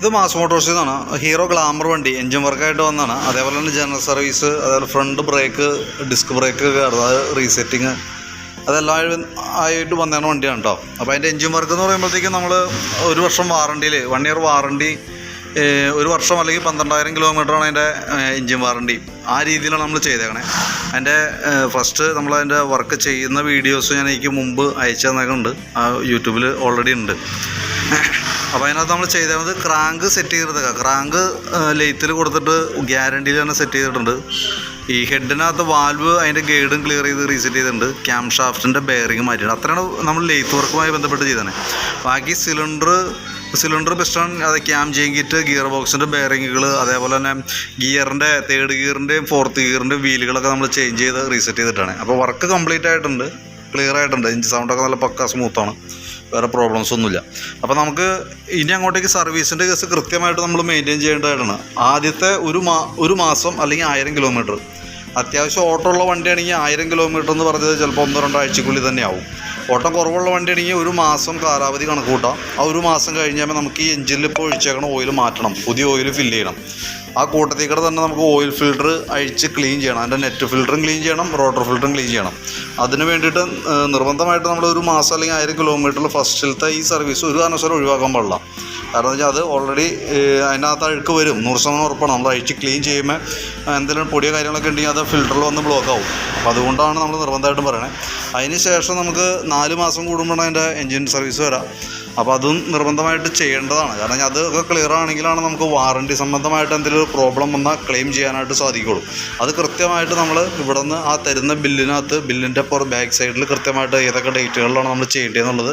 ഇത് മാസ് മോട്ടോഴ്സിൽ Hero Glamour വണ്ടി എൻജിൻ വർക്കായിട്ട് വന്നതാണ്. അതേപോലെ തന്നെ ജനറൽ സർവീസ് അതേപോലെ ഫ്രണ്ട് ബ്രേക്ക് ഡിസ്ക് ബ്രേക്ക് അത് റീസെറ്റിങ് അതെല്ലാം ആയിട്ട് വന്നതാണ് വണ്ടിയാണ് കേട്ടോ അപ്പോൾ അതിന്റെ എൻജിൻ വർക്ക് എന്ന് പറയുമ്പോഴത്തേക്കും നമ്മൾ ഒരു വർഷം വാറണ്ടിയിൽ വൺ ഇയർ വാറണ്ടി ഒരു വർഷം അല്ലെങ്കിൽ പന്ത്രണ്ടായിരം കിലോമീറ്ററാണ് അതിന്റെ എൻജിൻ വാറണ്ടി ആ രീതിയിലാണ് നമ്മൾ ചെയ്തേക്കണേ. അതിന്റെ ഫസ്റ്റ് നമ്മൾ അതിന്റെ വർക്ക് ചെയ്യുന്ന വീഡിയോസ് ഞാൻ എനിക്ക് മുമ്പ് അയച്ചു തന്നേക്കുന്നുണ്ട്. ആ യൂട്യൂബിൽ ഓൾറെഡി ഉണ്ട്. അപ്പോൾ അതിനകത്ത് നമ്മൾ ചെയ്തത് ക്രാങ്ക് സെറ്റ് ചെയ്തെടുത്തേക്കാം ക്രാങ്ക് ലെയ്ത്തിൽ കൊടുത്തിട്ട് ഗ്യാരണ്ടിയിൽ തന്നെ സെറ്റ് ചെയ്തിട്ടുണ്ട്. ഈ ഹെഡിനകത്ത് വാൽവ് അതിന്റെ ഗൈഡും ക്ലിയർ ചെയ്ത് റീസെറ്റ് ചെയ്തിട്ടുണ്ട്. ക്യാം ഷാഫ്റ്റിന്റെ ബെയറിങ് മാറ്റിയിട്ടുണ്ട്. അത്രയാണ് നമ്മൾ ലെയ്ത്ത് വർക്കുമായി ബന്ധപ്പെട്ട് ചെയ്തത് ബാക്കി സിലിണ്ടർ സിലിണ്ടർ പിസ്റ്റൺ അത് ക്യാം ജെങ്കിറ്റ് ഗിയർ ബോക്സിന്റെ ബെയറിങ്ങുകൾ അതേപോലെ തന്നെ ഗിയറിന്റെ തേർഡ് ഗിയറിന്റെയും ഫോർത്ത് ഗിയറിന്റെയും വീലുകളൊക്കെ നമ്മൾ ചേഞ്ച് ചെയ്ത് റീസെറ്റ് ചെയ്തിട്ടാണ്. അപ്പോൾ വർക്ക് കംപ്ലീറ്റ് ആയിട്ടുണ്ട്. ക്ലിയർ ആയിട്ടുണ്ട്. എഞ്ചിൻ സൗണ്ടൊക്കെ നല്ല പക്ക സ്മൂത്താണ് വേറെ പ്രോബ്ലംസ് ഒന്നുമില്ല. അപ്പോൾ നമുക്ക് ഇനി അങ്ങോട്ടേക്ക് സർവീസിന്റെ കേസ് കൃത്യമായിട്ട് നമ്മൾ മെയിന്റെയിൻ ചെയ്യേണ്ടതായിട്ടാണ് ആദ്യത്തെ ഒരു മാ ഒരു മാസം അല്ലെങ്കിൽ ആയിരം കിലോമീറ്റർ അത്യാവശ്യം ഓട്ടം ഉള്ള വണ്ടിയാണെങ്കിൽ ആയിരം കിലോമീറ്റർ എന്ന് പറഞ്ഞത് ചിലപ്പോൾ ഒന്നോ രണ്ടോ ആഴ്ചക്കുള്ളിൽ തന്നെ ആവും. ഓട്ടം കുറവുള്ള വണ്ടിയാണെങ്കിൽ ഒരു മാസം കാലാവധി കണക്ക് കൂട്ടാം ആ ഒരു മാസം കഴിഞ്ഞാൽ നമുക്ക് ഈ എഞ്ചിനിൽ ഇപ്പോൾ ഒഴിച്ചേക്കണ ഓയിൽ മാറ്റണം. പുതിയ ഓയിൽ ഫില്ല് ചെയ്യണം. ആ കൂട്ടത്തിൽ കൂടെ തന്നെ നമുക്ക് ഓയിൽ ഫിൽട്ടർ അഴിച്ച് ക്ലീൻ ചെയ്യണം. അതിന്റെ നെറ്റ് ഫിൽറ്ററും ക്ലീൻ ചെയ്യണം റോട്ടർ ഫിൽറ്ററും ക്ലീൻ ചെയ്യണം. അതിന് വേണ്ടിയിട്ട് നിർബന്ധമായിട്ട് നമ്മൾ ഒരു മാസം അല്ലെങ്കിൽ ആയിരം കിലോമീറ്ററിൽ ഫസ്റ്റിലത്തെ ഈ സർവീസ് ഒരു കാരണവശാലും ഒഴിവാക്കാൻ പാടില്ല. കാരണം വെച്ചാൽ അത് ഓൾറെഡി അതിനകത്ത് അഴുക്ക് വരും. നൂറ് ശതമാനം ഉറപ്പാണ്. നമ്മൾ അഴിച്ച് ക്ലീൻ ചെയ്യുമ്പോൾ എന്തെങ്കിലും പൊടിയോ കാര്യങ്ങളൊക്കെ ഉണ്ടെങ്കിൽ അത് ഫിൽറ്ററിൽ വന്ന് ബ്ലോക്ക് ആവും. അപ്പോൾ അതുകൊണ്ടാണ് നമ്മൾ നിർബന്ധമായിട്ടും പറയണേ. അതിന് ശേഷം നമുക്ക് നാല് മാസം കൂടുമ്പോഴാണ് അതിന്റെ എൻജിൻ സർവീസ് വരാം. അപ്പോൾ അതും നിർബന്ധമായിട്ട് ചെയ്യേണ്ടതാണ്. കാരണം അതൊക്കെ ക്ലിയർ ആണെങ്കിലാണ് നമുക്ക് വാറണ്ടി സംബന്ധമായിട്ട് എന്തെങ്കിലും ഒരു പ്രോബ്ലം വന്നാൽ ക്ലെയിം ചെയ്യാനായിട്ട് സാധിക്കുള്ളൂ അത് കൃത്യമായിട്ട് നമ്മൾ ഇവിടെ നിന്ന് ആ തരുന്ന ബില്ലിനകത്ത് ബില്ലിന്റെ പുറ ബാക്ക് സൈഡിൽ കൃത്യമായിട്ട് ഏതൊക്കെ ഡേറ്റുകളിലാണ് നമ്മൾ ചെയ്യേണ്ടതെന്നുള്ളത്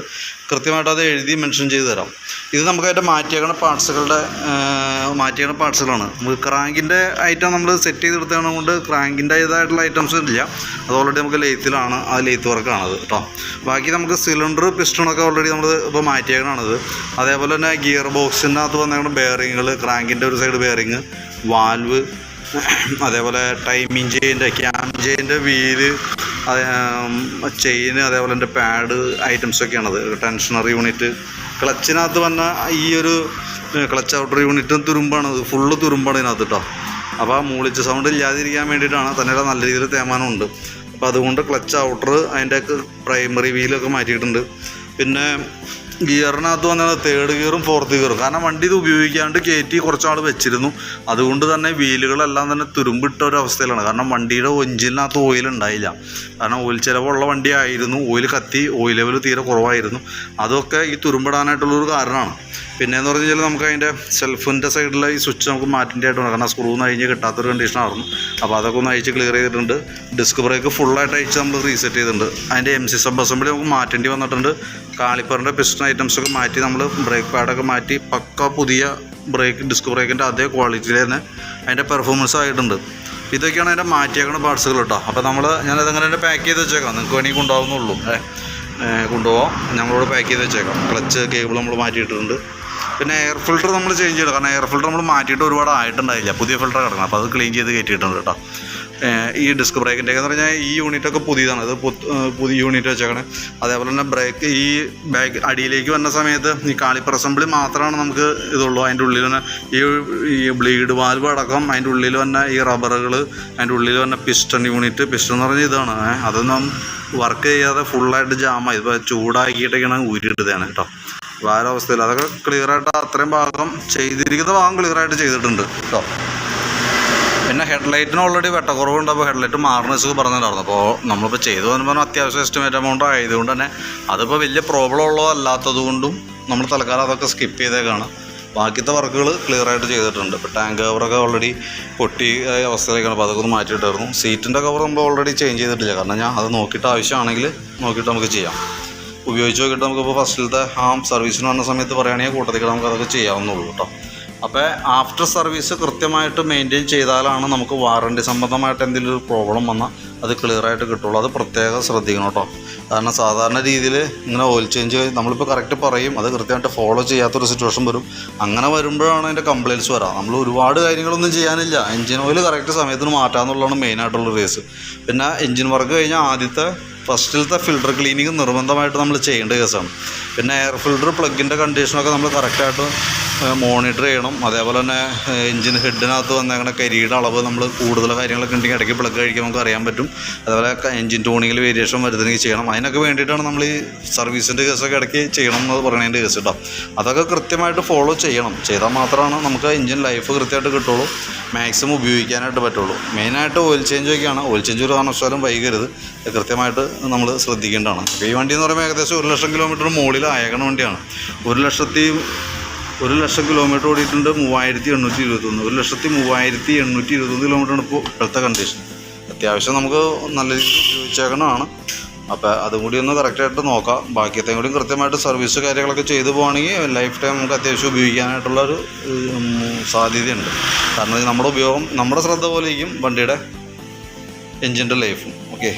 കൃത്യമായിട്ട് അത് എഴുതി മെൻഷൻ ചെയ്ത് തരാം. ഇത് നമുക്ക് അതിന്റെ മാറ്റിയേക്കണ പാർട്സുകളുടെ മാറ്റിയേക്കണ പാർട്സുകളാണ്. നമുക്ക് ക്രാങ്കിന്റെ ഐറ്റം നമ്മൾ സെറ്റ് ചെയ്തെടുത്തത് കൊണ്ട് ക്രാങ്കിന്റെ ഇതായിട്ടുള്ള ഐറ്റംസ് ഇല്ല. അത് ഓൾറെഡി നമുക്ക് ലെയ്ത്തിലാണ് ആ ലെയ്ത്ത് വർക്കാണത് കേട്ടോ ബാക്കി നമുക്ക് സിലിണ്ടർ പിസ്റ്റണൊക്കെ ഓൾറെഡി നമ്മൾ ഇപ്പോൾ മാറ്റിയേക്കണത് അതേപോലെ തന്നെ ഗിയർ ബോക്സിനകത്ത് വന്നേക്കുന്ന ബെയറിങ്ങുകൾ ക്രാങ്കിന്റെ ഒരു സൈഡ് ബെയറിങ് വാൽവ് അതേപോലെ ടൈമിങ് ചെയിന്റെ ക്യാം ചെയിന്റെ വീൽ ചെയിന് അതേപോലെ എന്റെ പാഡ് ഐറ്റംസൊക്കെയാണത് ടെൻഷണർ യൂണിറ്റ്. ക്ലച്ചിനകത്ത് വന്ന ഈ ഒരു ക്ലച്ച് ഔട്ടർ യൂണിറ്റും തുരുമ്പാണ് അത്. ഫുള്ള് തുരുമ്പാണ് ഇതിനകത്ത് കേട്ടോ അപ്പോൾ ആ മൂളിച്ച സൗണ്ട് ഇല്ലാതിരിക്കാൻ വേണ്ടിയിട്ടാണ് തന്നെ നല്ല രീതിയിൽ തേമാനമുണ്ട് അപ്പോൾ അതുകൊണ്ട് ക്ലച്ച് ഔട്ടർ അതിന്റെ പ്രൈമറി വീലൊക്കെ മാറ്റിയിട്ടുണ്ട്. പിന്നെ ഗിയറിനകത്ത് വന്നത് തേർഡ് ഗിയറും ഫോർത്ത് ഗിയറും കാരണം വണ്ടി ഇത് ഉപയോഗിക്കാണ്ട് കയറ്റി കുറച്ചാൾ വെച്ചിരുന്നു. അതുകൊണ്ട് തന്നെ വീലുകളെല്ലാം തന്നെ തുരുമ്പിട്ട ഒരു അവസ്ഥയിലാണ്. കാരണം വണ്ടിയുടെ ഒഞ്ചിലിനകത്ത് ഓയിൽ ഉണ്ടായില്ല. കാരണം ഓയിൽ ചിലവുള്ള വണ്ടി ആയിരുന്നു. ഓയിൽ കത്തി ഓയിൽ ലെവൽ തീരെ കുറവായിരുന്നു. അതൊക്കെ ഈ തുരുമ്പിടാനായിട്ടുള്ളൊരു കാരണമാണ്. പിന്നെ എന്ന് പറഞ്ഞു കഴിഞ്ഞാൽ നമുക്ക് അതിന്റെ സെൽഫിന്റെ സൈഡിലെ ഈ സ്വിച്ച് നമുക്ക് മാറ്റേണ്ടതായിട്ട് വേണം കാരണം സ്ക്രൂ ഒന്ന് അഴിഞ്ഞ് കിട്ടാത്തൊരു കണ്ടീഷനായിരുന്നു അപ്പോൾ അതൊക്കെ ഒന്ന് അയച്ച് ക്ലിയർ ചെയ്തിട്ടുണ്ട്. ഡിസ്ക് ബ്രേക്ക് ഫുള്ളായിട്ട് അയച്ച് നമ്മൾ റീസെറ്റ് ചെയ്തിട്ടുണ്ട്. അതിന്റെ എം സി സബ് അസംബ്ലി നമുക്ക് മാറ്റേണ്ടി വന്നിട്ടുണ്ട്. കാളിപ്പറിന്റെ പിസ്റ്റൺ ഐറ്റംസൊക്കെ മാറ്റി നമ്മൾ ബ്രേക്ക് പാഡൊക്കെ മാറ്റി പക്ക പുതിയ ബ്രേക്ക് ഡിസ്ക് ബ്രേക്കിന്റെ അതേ ക്വാളിറ്റിയിൽ തന്നെ അതിന്റെ പെർഫോമൻസ് ആയിട്ടുണ്ട്. ഇതൊക്കെയാണ് അതിന്റെ മാറ്റിയേക്കുന്ന പാർട്സുകൾ കേട്ടോ അപ്പോൾ നമ്മൾ ഞാനതങ്ങനെ തന്നെ പാക്ക് ചെയ്ത് വെച്ചേക്കാം. നിങ്ങൾക്ക് വേണമെങ്കിൽ കൊണ്ടുപോകുന്നുള്ളൂ കൊണ്ടുപോകാം ഞങ്ങളോട് പാക്ക് ചെയ്ത് വെച്ചേക്കാം. ക്ലച്ച് കേബിൾ നമ്മൾ മാറ്റിയിട്ടുണ്ട്. പിന്നെ എയർ ഫിൽറ്റർ നമ്മൾ ചേഞ്ച് ചെയ്തു കാരണം എയർ ഫിൽറ്റർ നമ്മൾ മാറ്റിയിട്ട് ഒരുപാട് ആയിട്ടുണ്ടായില്ല. പുതിയ ഫിൽറ്റർ കിടക്കണം. അപ്പോൾ അത് ക്ലീൻ ചെയ്ത് കയറ്റിയിട്ടുണ്ട് കേട്ടോ ഈ ഡിസ്ക് ബ്രേക്കിന്റെ എന്ന് പറഞ്ഞാൽ ഈ യൂണിറ്റൊക്കെ പുതിയതാണ്. ഇത് പുതിയ യൂണിറ്റ് വെച്ചേക്കണേ. അതേപോലെ തന്നെ ബ്രേക്ക് ഈ ബാക്ക് അടിയിലേക്ക് വന്ന സമയത്ത് ഈ കാളിപ്പർ അസംബ്ലി മാത്രമാണ് നമുക്ക് ഇതുള്ളൂ. അതിന്റെ ഉള്ളിൽ തന്നെ ഈ ഈ ബ്ലീഡ് വാൽവ് അടക്കം അതിന്റെ ഉള്ളിൽ വന്ന ഈ റബ്ബറുകൾ അതിന്റെ ഉള്ളിൽ വന്ന പിസ്റ്റൺ യൂണിറ്റ് പിസ്റ്റൺ എന്ന് പറഞ്ഞാൽ ഇതാണ്. അതൊന്നും വർക്ക് ചെയ്യാതെ ഫുള്ളായിട്ട് ജാമായി ഇപ്പോൾ ചൂടാക്കിയിട്ടൊക്കെയാണ് ഊരിയിട്ടതാണ് കേട്ടോ. വേറെ അവസ്ഥയിൽ അതൊക്കെ ക്ലിയർ ആയിട്ട് അത്രയും ഭാഗം ചെയ്തിരിക്കുന്ന ഭാഗം ക്ലിയറായിട്ട് ചെയ്തിട്ടുണ്ട് കേട്ടോ. പിന്നെ ഹെഡ്ലൈറ്റിന് ഓൾറെഡി വെട്ടക്കുറവുണ്ട് അപ്പോൾ ഹെഡ്ലൈറ്റ് മാറണസ് പറഞ്ഞിട്ടുണ്ടായിരുന്നു. അപ്പോൾ നമ്മളിപ്പോൾ ചെയ്തു വരുമ്പോൾ അത്യാവശ്യം എസ്റ്റിമേറ്റ് എമൗണ്ട് ആയതുകൊണ്ട് തന്നെ അതിപ്പോൾ വലിയ പ്രോബ്ലം ഉള്ളതല്ലാത്തത് കൊണ്ടും നമ്മൾ തൽക്കാലം അതൊക്കെ സ്കിപ്പ് ചെയ്തേക്കാണ്. ബാക്കിത്തെ വർക്കുകൾ ക്ലിയർ ആയിട്ട് ചെയ്തിട്ടുണ്ട്. ഇപ്പോൾ ടാങ്ക് കവറൊക്കെ ഓൾറെഡി പൊട്ടി അവസ്ഥയിലേക്കാണ്. അപ്പോൾ അതൊക്കെ ഒന്ന് മാറ്റിയിട്ടായിരുന്നു. സീറ്റിന്റെ കവർ നമ്മൾ ഓൾറെഡി ചേഞ്ച് ചെയ്തിട്ടില്ല. കാരണം ഞാൻ അത് നോക്കിയിട്ട് ആവശ്യമാണെങ്കിൽ നോക്കിയിട്ട് നമുക്ക് ചെയ്യാം. ഉപയോഗിച്ച് നോക്കിയിട്ട് നമുക്കിപ്പോൾ ഫസ്റ്റിലത്തെ ആ സർവീസിന് വന്ന സമയത്ത് പറയുകയാണെങ്കിൽ കൂട്ടത്തിൽ നമുക്ക് അതൊക്കെ ചെയ്യാവുന്നുള്ളൂ കേട്ടോ. അപ്പോൾ ആഫ്റ്റർ സർവീസ് കൃത്യമായിട്ട് മെയിന്റെയിൻ ചെയ്താലാണ് നമുക്ക് വാറണ്ടി സംബന്ധമായിട്ട് എന്തെങ്കിലും ഒരു പ്രോബ്ലം വന്നാൽ അത് ക്ലിയർ ആയിട്ട് കിട്ടുള്ളൂ. അത് പ്രത്യേകം ശ്രദ്ധിക്കണം കേട്ടോ കാരണം സാധാരണ രീതിയിൽ ഇങ്ങനെ ഓയിൽ ചേഞ്ച് നമ്മളിപ്പോൾ കറക്റ്റ് പറയും അത് കൃത്യമായിട്ട് ഫോളോ ചെയ്യാത്തൊരു സിറ്റുവേഷൻ വരും. അങ്ങനെ വരുമ്പോഴാണ് അതിന്റെ കംപ്ലയിന്റ്സ് വരാം. നമ്മൾ ഒരുപാട് കാര്യങ്ങളൊന്നും ചെയ്യാനില്ല. എഞ്ചിൻ ഓയിൽ കറക്റ്റ് സമയത്തിന് മാറ്റാമെന്നുള്ളതാണ് മെയിനായിട്ടുള്ള റേസ് പിന്നെ എഞ്ചിൻ വർക്ക് കഴിഞ്ഞാൽ ആദ്യത്തെ ഫസ്റ്റിലത്തെ ഫിൽട്ടർ ക്ലീനിങ് നിർബന്ധമായിട്ട് നമ്മൾ ചെയ്യേണ്ട കേസാണ് പിന്നെ എയർ ഫിൽട്ടർ പ്ലഗിന്റെ കണ്ടീഷനൊക്കെ നമ്മൾ കറക്റ്റായിട്ട് മോണിറ്റർ ചെയ്യണം. അതേപോലെ തന്നെ എഞ്ചിൻ ഹെഡിനകത്ത് വന്നേക്കണ കരിയുടെ അളവ് നമ്മൾ കൂടുതൽ കാര്യങ്ങളൊക്കെ ഉണ്ടെങ്കിൽ ഇടയ്ക്ക് പ്ലഗ് കഴിക്കുമ്പോൾ നമുക്ക് അറിയാൻ പറ്റും. അതേപോലെ എഞ്ചിൻ ടൂണിങ്ങിൽ വേരിയേഷൻ വരുത്തണമെങ്കിൽ ചെയ്യണം. അതിനൊക്കെ വേണ്ടിയിട്ടാണ് നമ്മൾ ഈ സർവീസിന്റെ കേസൊക്കെ ഇടയ്ക്ക് ചെയ്യണം എന്ന് പറയുന്നതിന്റെ കേസ് കേട്ടോ അതൊക്കെ കൃത്യമായിട്ട് ഫോളോ ചെയ്യണം. ചെയ്താൽ മാത്രമാണ് നമുക്ക് എഞ്ചിൻ ലൈഫ് കൃത്യമായിട്ട് കിട്ടുള്ളൂ. മാക്സിമം ഉപയോഗിക്കാനായിട്ട് പറ്റുള്ളൂ. മെയിനായിട്ട് ഓയിൽ ചേഞ്ച് ഒക്കെയാണ്. ഓയിൽ ചേഞ്ച് ഒരു കാരണവശാലും വൈകരുത്. കൃത്യമായിട്ട് നമ്മൾ ശ്രദ്ധിക്കേണ്ടതാണ്. ഈ വണ്ടി എന്ന് പറയുമ്പോൾ ഏകദേശം ഒരു ലക്ഷം കിലോമീറ്റർ മുകളിൽ അയക്കണ വണ്ടിയാണ്. ഒരു ലക്ഷത്തി ഒരു ലക്ഷം കിലോമീറ്റർ ഓടിയിട്ടുണ്ട് മൂവായിരത്തി എണ്ണൂറ്റി ഇരുപത്തൊന്ന്. ഒരു ലക്ഷത്തി മൂവായിരത്തി എണ്ണൂറ്റി ഇരുപത്തൊന്ന് കിലോമീറ്ററാണ് ഇപ്പോൾ ഇപ്പോഴത്തെ കണ്ടീഷൻ അത്യാവശ്യം നമുക്ക് നല്ല രീതിയിൽ ഉപയോഗിച്ചേക്കണമാണ് അപ്പോൾ അതും കൂടി ഒന്ന് കറക്റ്റായിട്ട് നോക്കാം. ബാക്കിയത്തെയും കൂടി കൃത്യമായിട്ട് സർവീസ് കാര്യങ്ങളൊക്കെ ചെയ്തു പോകുകയാണെങ്കിൽ ലൈഫ് ടൈം നമുക്ക് അത്യാവശ്യം ഉപയോഗിക്കാനായിട്ടുള്ള ഒരു ഉം, സാധ്യതയുണ്ട്. കാരണം നമ്മുടെ ഉപയോഗം നമ്മുടെ ശ്രദ്ധ പോലെയും വണ്ടിയുടെ എഞ്ചിന്റെ ലൈഫും ഓക്കെ